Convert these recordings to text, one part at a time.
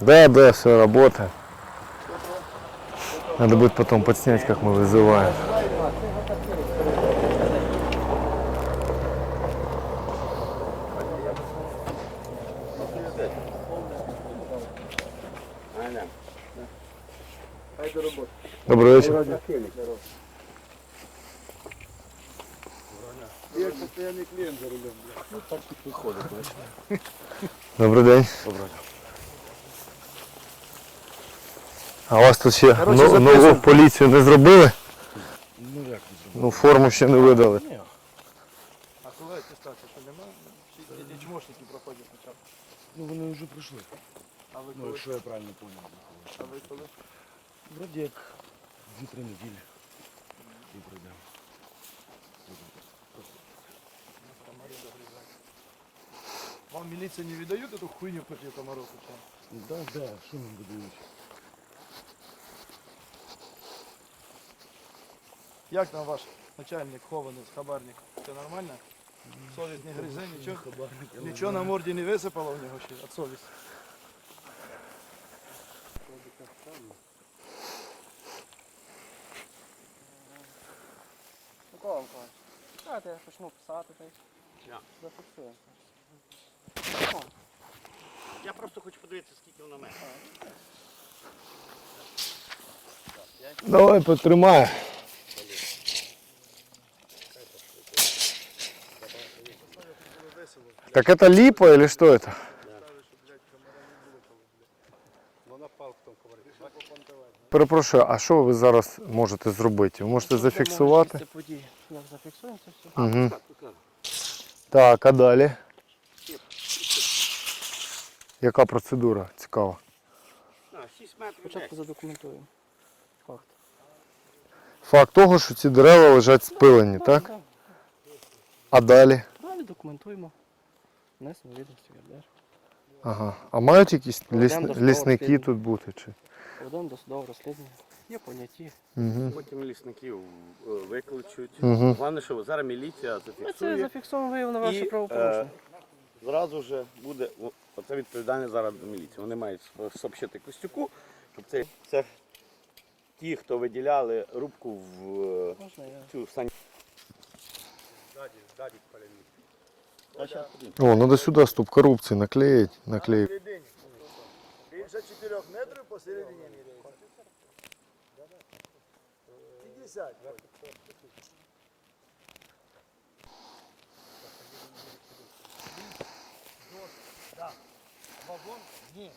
Да, да, все работает. Надо будет потом подснять, как мы вызываем. Хай до. Добрый вечер. Я як постійний клієнт за рулем. Ну так і виходить, бачите. Добрий день. Доброго. А у вас тут ще Короче, но- записуємо. нову поліцію не зробили? Ну як не Ну, форму ще не видали. Ні. А коли атестація, що немає? Чи чмошники проходять спочатку? Ну вони вже пройшли. А ви Ну, коли? якщо я правильно понял. А ви коли? Вроді як дві-три неділі. І пройдемо. Вам міліція не віддають эту хуйню проти комаров? Да, да, що нам будують? Як там ваш начальник хований, хабарник? Це нормально? Совість не гризе, нічого? Нічого на морді не висипало в нього ще від совісті? Микола Миколаївич, чекайте, я почну писати, та й Я. зафіксуємо. Я просто хочу подивитися, скільки вона має. Давай потримай. Так это липа или что это? Перепрошую, а що ви зараз можете зробити? Ви можете зафіксувати? Як зафіксуємо це все? Угу. Так, а далі? Яка процедура? Цікава. А, 6 метрів. Спочатку задокументуємо. Факт. Факт того, що ці дерева лежать спилені, так? Так. А далі? Далі документуємо. Внесемо відомості в ЄРДР. Ага. А мають якісь ліс... лісники тут бути? Чи? Проведемо досудове розслідування. Є поняті. Угу. Потім лісників е, викличуть. Мгм. Головне, що зараз міліція Ми це зафіксує. зафіксуємо виявлено ваше І, правопорушення. е, Зразу вже буде, о, оце відповідальність зараз до міліції. Вони мають сообщити Костюку, щоб це, це ті, хто виділяли рубку в е, Можна я? цю сані. О, надо сюди стоп корупції наклеїть, наклеїть. Посередині. Більше 4 метрів посередині міряється. 50. Вагон? Ні.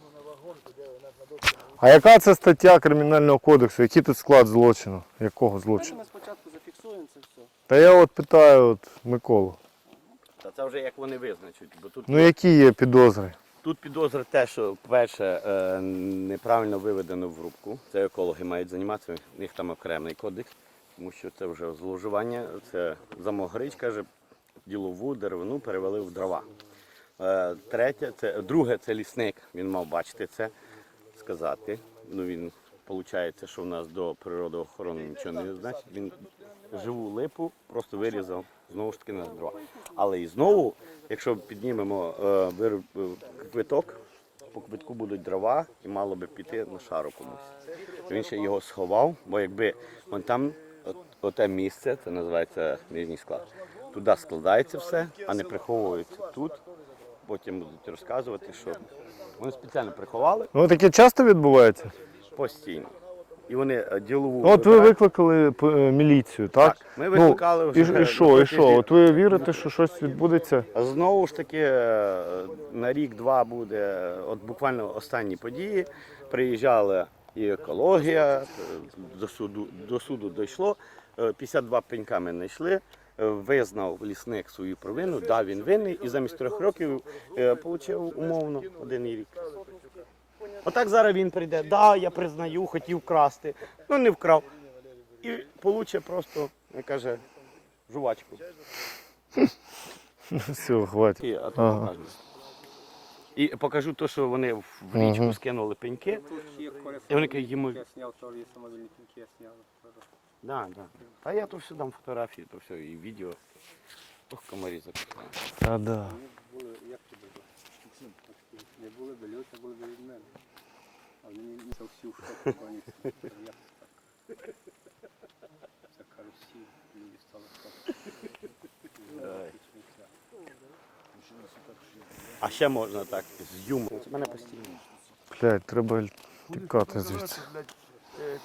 Ну на вагонку, де у нас на досі. А яка це стаття Кримінального кодексу? Який тут склад злочину? Якого злочину? ми спочатку зафіксуємо це все. Та я от питаю от Миколу. Та це вже як вони визначать. Бо тут, Ну які є підозри? тут підозра те, що, по-перше, е, неправильно виведено в рубку. Це екологи мають займатися, в них там окремий кодекс, тому що це вже зловживання, це замогрич, каже, ділову деревину перевели в дрова. Е, Третє, це друге, це лісник. Він мав бачити це, сказати. Ну він виходить, що в нас до природоохорони нічого не значить. Він живу липу просто вирізав знову ж таки на дрова. Але і знову, якщо піднімемо е, е, квиток, по квитку будуть дрова і мало би піти на шару комусь. Він ще його сховав, бо якби вон там от, оте місце, це називається нижній склад. Туди складається все, а не приховується тут. Потім будуть розказувати, що вони спеціально приховали Ну таке часто відбувається? Постійно. І вони е, ділову. От ви викликали п- е, міліцію, так? Так, ми викликали ну, вже і, і що, і що? От ви вірите, що щось відбудеться? Знову ж таки, е, на рік-два буде, от буквально останні події. Приїжджала і екологія, е, до суду, до суду дійшло. е, 52 пенька ми знайшли. е, Визнав лісник свою провину, дав він винний і замість трьох років е, отримав умовно один рік. Отак зараз він прийде, да, я признаю, хотів красти, ну не вкрав. І получить просто, як каже, жувачку. Все, хватить. І, а то Ага. покажемо. І покажу те, що вони в в річку Мгм. скинули пеньки. І вони кажуть, йому- Я сняв, то є самовільні пінки, я сняв. Да, да. А я то все дам фотографії, то все, і відео. Ох, комарі закохали. А, да. Вони були, як це було? Не були до льота, були до від мене. А вони не це всі в шоку, вони як це так. Це кажу, всі люди стали. А ще можна так, з юмором. Це мене постійно. Блядь, треба тікати звідси.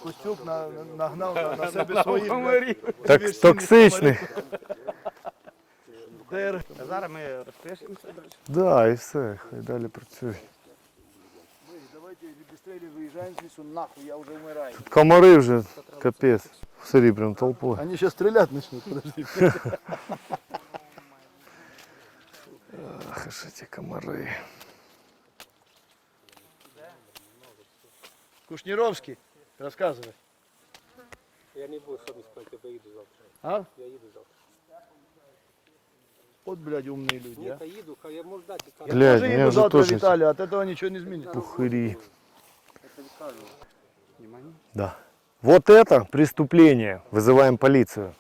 Костюк на- нагнав на, на себе своїх. блядь, Так токсичний. А зараз ми розпишемося далі. Да, і все, хай далі працює. Давайте быстрее выезжаем с лесу, нахуй, я уже умираю. Тут комари вже капець. В селі прям толпою. Они сейчас стрелять начнут, подожди. Ах, що ці комари. Кушнировский, рассказывай. Я не буду сьогодні спати, я їду завтра. А? Я їду завтра. Вот, блядь, умные люди, Ні, а. та їду, хай я можу дати. Я Я Блядь, тоже мне еду уже завтра в тоже- Италию, от этого ничего не изменится. Пухирі. тобі кажу. Да. Вот это преступление. Вызываем полицию.